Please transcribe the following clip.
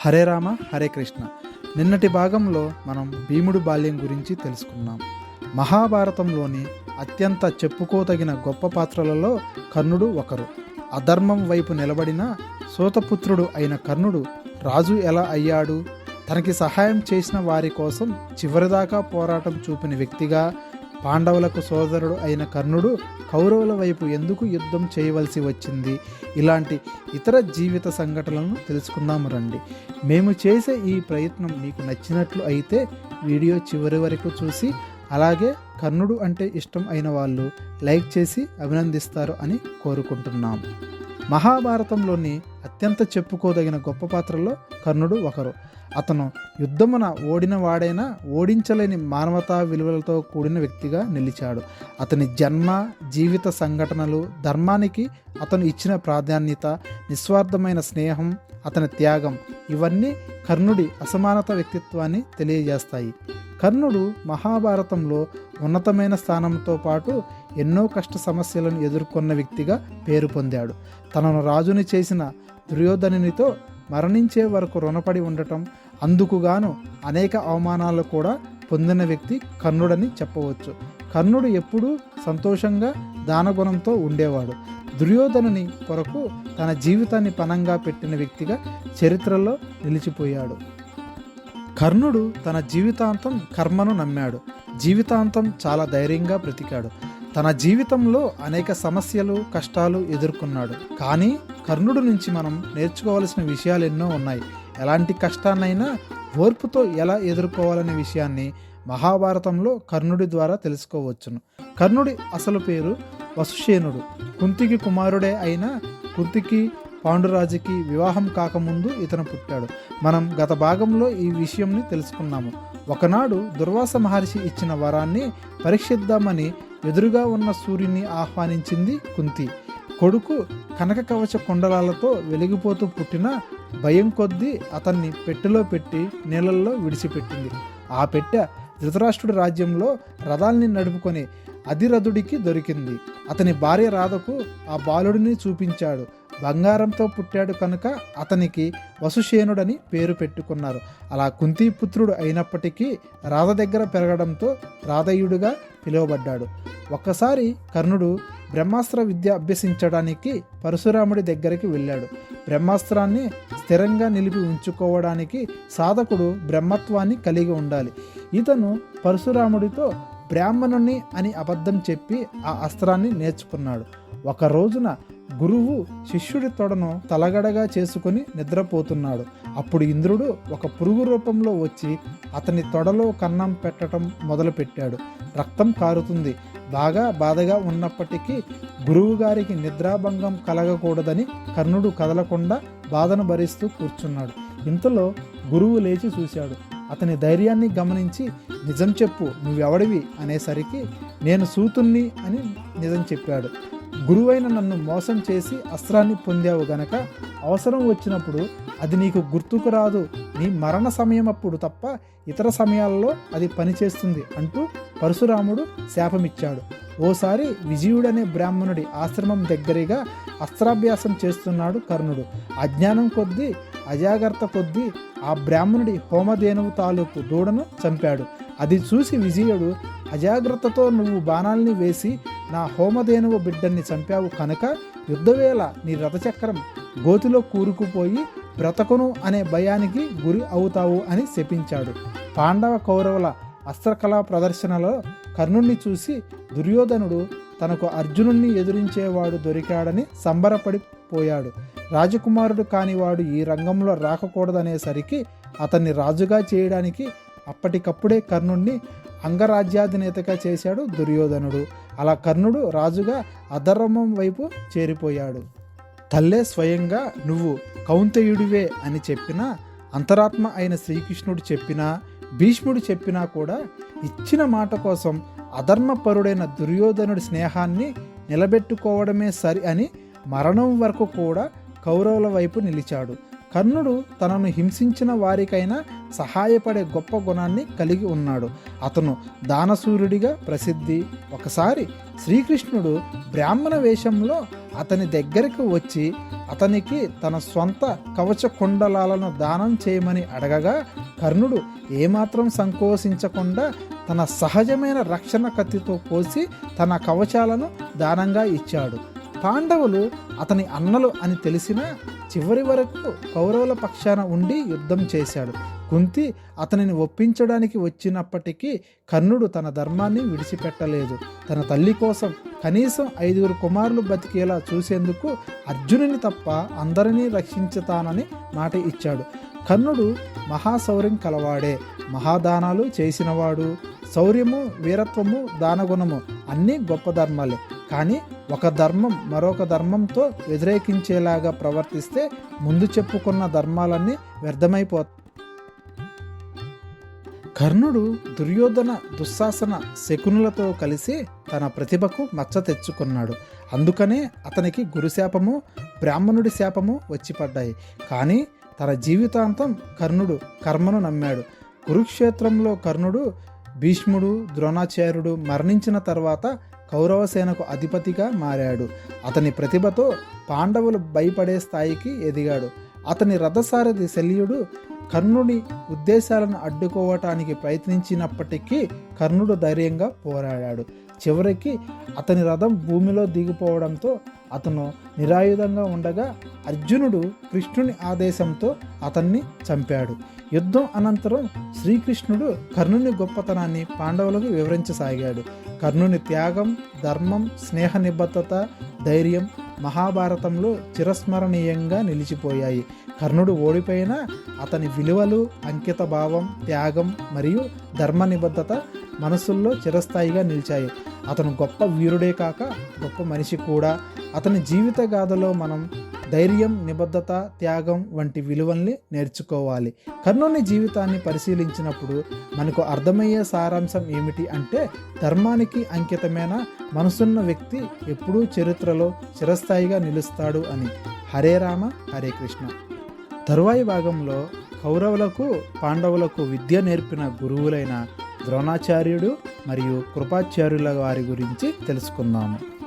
హరే రామ హరే కృష్ణ. నిన్నటి భాగంలో మనం భీముడు బాల్యం గురించి తెలుసుకున్నాం. మహాభారతంలోని అత్యంత చెప్పుకోదగిన గొప్ప పాత్రలలో కర్ణుడు ఒకరు. అధర్మం వైపు నిలబడిన సూతపుత్రుడు అయిన కర్ణుడు రాజు ఎలా అయ్యాడు? తనకి సహాయం చేసిన వారి కోసం చివరిదాకా పోరాటం చూపిన వ్యక్తిగా పాండవులకు సోదరుడు అయిన కర్ణుడు కౌరవుల వైపు ఎందుకు యుద్ధం చేయవలసి వచ్చింది? ఇలాంటి ఇతర జీవిత సంఘటనలను తెలుసుకుందాము రండి. మేము చేసే ఈ ప్రయత్నం మీకు నచ్చినట్లు అయితే వీడియో చివరి వరకు చూసి అలాగే కర్ణుడు అంటే ఇష్టం అయిన వాళ్ళు లైక్ చేసి అభినందిస్తారు అని కోరుకుంటున్నాము మహాభారతంలోని అత్యంత చెప్పుకోదగిన గొప్ప పాత్రలో కర్ణుడు ఒకరు. అతను యుద్ధమున ఓడిన వాడైనా ఓడించలేని మానవతా విలువలతో కూడిన వ్యక్తిగా నిలిచాడు. అతని జన్మ జీవిత సంఘటనలు ధర్మానికి అతను ఇచ్చిన ప్రాధాన్యత నిస్వార్థమైన స్నేహం అతని త్యాగం ఇవన్నీ కర్ణుడి అసమానత వ్యక్తిత్వాన్ని తెలియజేస్తాయి. కర్ణుడు మహాభారతంలో ఉన్నతమైన స్థానంతో పాటు ఎన్నో కష్ట సమస్యలను ఎదుర్కొన్న వ్యక్తిగా పేరు పొందాడు. తనను రాజుని చేసిన దుర్యోధనునితో మరణించే వరకు రుణపడి ఉండటం అందుకుగాను అనేక అవమానాలు కూడా పొందిన వ్యక్తి కర్ణుడని చెప్పవచ్చు. కర్ణుడు ఎప్పుడూ సంతోషంగా దానగుణంతో ఉండేవాడు. దుర్యోధనుని కొరకు తన జీవితాన్ని పనంగా పెట్టిన వ్యక్తిగా చరిత్రలో నిలిచిపోయాడు. కర్ణుడు తన జీవితాంతం కర్మను నమ్మాడు. జీవితాంతం చాలా ధైర్యంగా బ్రతికాడు. తన జీవితంలో అనేక సమస్యలు కష్టాలు ఎదుర్కొన్నాడు. కానీ కర్ణుడు నుంచి మనం నేర్చుకోవాల్సిన విషయాలు ఎన్నో ఉన్నాయి. ఎలాంటి కష్టాన్నైనా ఓర్పుతో ఎలా ఎదుర్కోవాలనే విషయాన్ని మహాభారతంలో కర్ణుడి ద్వారా తెలుసుకోవచ్చును. కర్ణుడి అసలు పేరు వసుషేనుడు. కుంతికి కుమారుడే అయిన కుంతికి పాండురాజుకి వివాహం కాకముందు ఇతను పుట్టాడు. మనం గత భాగంలో ఈ విషయంని తెలుసుకున్నాము. ఒకనాడు దుర్వాస మహర్షి ఇచ్చిన వరాన్ని పరీక్షిద్దామని ఎదురుగా ఉన్న సూర్యుని ఆహ్వానించింది కుంతి. కొడుకు కనక కవచ కుండలాలతో వెలిగిపోతూ పుట్టిన భయం కొద్దీ అతన్ని పెట్టెలో పెట్టి నీళ్ళల్లో విడిచిపెట్టింది. ఆ పెట్టె ధృతరాష్ట్రుడి రాజ్యంలో రథాల్ని నడుపుకొని అధిరథుడికి దొరికింది. అతని భార్య రాధకు ఆ బాలుడిని చూపించాడు. బంగారంతో పుట్టాడు కనుక అతనికి వసుషేనుడని పేరు పెట్టుకున్నారు. అలా కుంతిపుత్రుడు అయినప్పటికీ రాధ దగ్గర పెరగడంతో రాధయుడుగా పిలువబడ్డాడు. ఒక్కసారి కర్ణుడు బ్రహ్మాస్త్ర విద్య అభ్యసించడానికి పరశురాముడి దగ్గరికి వెళ్ళాడు. బ్రహ్మాస్త్రాన్ని స్థిరంగా నిలిపి ఉంచుకోవడానికి సాధకుడు బ్రహ్మత్వాన్ని కలిగి ఉండాలి. ఇతను పరశురాముడితో బ్రాహ్మణుని అని అబద్ధం చెప్పి ఆ అస్త్రాన్ని నేర్చుకున్నాడు. ఒక రోజున గురువు శిష్యుడి తొడను తలగడగా చేసుకుని నిద్రపోతున్నాడు. అప్పుడు ఇంద్రుడు ఒక పురుగు రూపంలో వచ్చి అతని తొడలో కన్నం పెట్టడం మొదలుపెట్టాడు. రక్తం కారుతుంది. బాగా బాధగా ఉన్నప్పటికీ గురువు గారికి నిద్రాభంగం కలగకూడదని కర్ణుడు కదలకుండా బాధను భరిస్తూ కూర్చున్నాడు. ఇంతలో గురువు లేచి చూశాడు. అతని ధైర్యాన్ని గమనించి నిజం చెప్పు నువ్వెవడివి? అనేసరికి నేను సూతుణ్ణి అని నిజం చెప్పాడు. గురువైన నన్ను మోసం చేసి అస్త్రాన్ని పొందావు గనక అవసరం వచ్చినప్పుడు అది నీకు గుర్తుకు రాదు. నీ మరణ సమయం అప్పుడు తప్ప ఇతర సమయాల్లో అది పనిచేస్తుంది అంటూ పరశురాముడు శాపమిచ్చాడు. ఓసారి విజయుడనే బ్రాహ్మణుడి ఆశ్రమం దగ్గరగా అస్త్రాభ్యాసం చేస్తున్నాడు కర్ణుడు. అజ్ఞానం కొద్దీ అజాగ్రత్త కొద్దీ ఆ బ్రాహ్మణుడి హోమధేనువు తాలూకు దూడను చంపాడు. అది చూసి విజయుడు అజాగ్రత్తతో నువ్వు బాణాల్ని వేసి నా హోమధేనువు బిడ్డన్ని చంపావు కనుక యుద్ధవేళ నీ రథచక్రం గోతిలో కూరుకుపోయి బ్రతకును అనే భయానికి గురి అవుతావు అని శపించాడు. పాండవ కౌరవుల అస్త్రకళా ప్రదర్శనలో కర్ణుణ్ణి చూసి దుర్యోధనుడు తనకు అర్జునుణ్ణి ఎదురించేవాడు దొరికాడని సంబరపడిపోయాడు రాజకుమారుడు కానివాడు ఈ రంగంలో రాకూడదనేసరికి అతన్ని రాజుగా చేయడానికి అప్పటికప్పుడే కర్ణుణ్ణి అంగరాజ్యాధినేతగా చేశాడు దుర్యోధనుడు. అలా కర్ణుడు రాజుగా అధర్మం వైపు చేరిపోయాడు. తల్లే స్వయంగా నువ్వు కౌంతయుడివే అని చెప్పినా అంతరాత్మ అయిన శ్రీకృష్ణుడు చెప్పినా భీష్ముడు చెప్పినా కూడా ఇచ్చిన మాట కోసం అధర్మపరుడైన దుర్యోధనుడి స్నేహాన్ని నిలబెట్టుకోవడమే సరి అని మరణం వరకు కూడా కౌరవుల వైపు నిలిచాడు. కర్ణుడు తనను హింసించిన వారికైనా సహాయపడే గొప్ప గుణాన్ని కలిగి ఉన్నాడు. అతను దానసూర్యుడిగా ప్రసిద్ధి ఒకసారి శ్రీకృష్ణుడు బ్రాహ్మణ వేషంలో అతని దగ్గరకు వచ్చి అతనికి తన సొంత కవచ కుండలాలను దానం చేయమని అడగగా కర్ణుడు ఏమాత్రం సంకోచించకుండా తన సహజమైన రక్షణ కత్తితో కోసి తన కవచాలను దానంగా ఇచ్చాడు. పాండవులు అతని అన్నలు అని తెలిసినా చివరి వరకు కౌరవుల పక్షాన ఉండి యుద్ధం చేశాడు. కుంతి అతనిని ఒప్పించడానికి వచ్చినప్పటికీ కర్ణుడు తన ధర్మాన్ని విడిచిపెట్టలేదు. తన తల్లి కోసం కనీసం ఐదుగురు కుమారులు బతికేలా చూసేందుకు అర్జునుని తప్ప అందరినీ రక్షించుతానని మాట ఇచ్చాడు. కర్ణుడు మహాశౌర్యం కలవాడే మహాదానాలు చేసినవాడు. శౌర్యము వీరత్వము దానగుణము అన్నీ గొప్ప ధర్మాలే. కానీ ఒక ధర్మం మరొక ధర్మంతో వ్యతిరేకించేలాగా ప్రవర్తిస్తే ముందు చెప్పుకున్న ధర్మాలన్నీ వ్యర్థమైపోతాయి. కర్ణుడు దుర్యోధన దుశ్శాసన శకునులతో కలిసి తన ప్రతిభకు మచ్చ తెచ్చుకున్నాడు. అందుకనే అతనికి గురుశాపము బ్రాహ్మణుడి శాపము వచ్చిపడ్డాయి. కానీ తన జీవితాంతం కర్ణుడు కర్మను నమ్మాడు. కురుక్షేత్రంలో కర్ణుడు భీష్ముడు ద్రోణాచార్యుడు మరణించిన తర్వాత కౌరవ సేనకు అధిపతిగా మారాడు. అతని ప్రతిభతో పాండవులు భయపడే స్థాయికి ఎదిగాడు. అతని రథసారథి శల్యుడు కర్ణుడి ఉద్దేశాలను అడ్డుకోవటానికి ప్రయత్నించినప్పటికీ కర్ణుడు ధైర్యంగా పోరాడాడు. చివరికి అతని రథం భూమిలో దిగిపోవడంతో అతను నిరాయుధంగా ఉండగా అర్జునుడు కృష్ణుని ఆదేశంతో అతన్ని చంపాడు. యుద్ధం అనంతరం శ్రీకృష్ణుడు కర్ణుని గొప్పతనాన్ని పాండవులకు వివరించసాగాడు. కర్ణుని త్యాగం ధర్మం స్నేహ నిబద్ధత ధైర్యం మహాభారతంలో చిరస్మరణీయంగా నిలిచిపోయాయి. కర్ణుడు ఓడిపోయినా అతని విలువలు అంకిత భావం త్యాగం మరియు ధర్మ నిబద్ధత మనసుల్లో చిరస్థాయిగా నిలిచాయి. అతను గొప్ప వీరుడే కాక గొప్ప మనిషి కూడా. అతని జీవిత గాథలో మనం ధైర్యం నిబద్ధత త్యాగం వంటి విలువల్ని నేర్చుకోవాలి. కర్ణుని జీవితాన్ని పరిశీలించినప్పుడు మనకు అర్థమయ్యే సారాంశం ఏమిటి అంటే ధర్మానికి అంకితమైన మనసున్న వ్యక్తి ఎప్పుడూ చరిత్రలో చిరస్థాయిగా నిలుస్తాడు అని. హరే రామ హరే కృష్ణ. తరువాయి భాగంలో కౌరవులకు పాండవులకు విద్య నేర్పిన గురువులైన ద్రోణాచార్యుడు మరియు కృపాచార్యుల వారి గురించి తెలుసుకుందాము.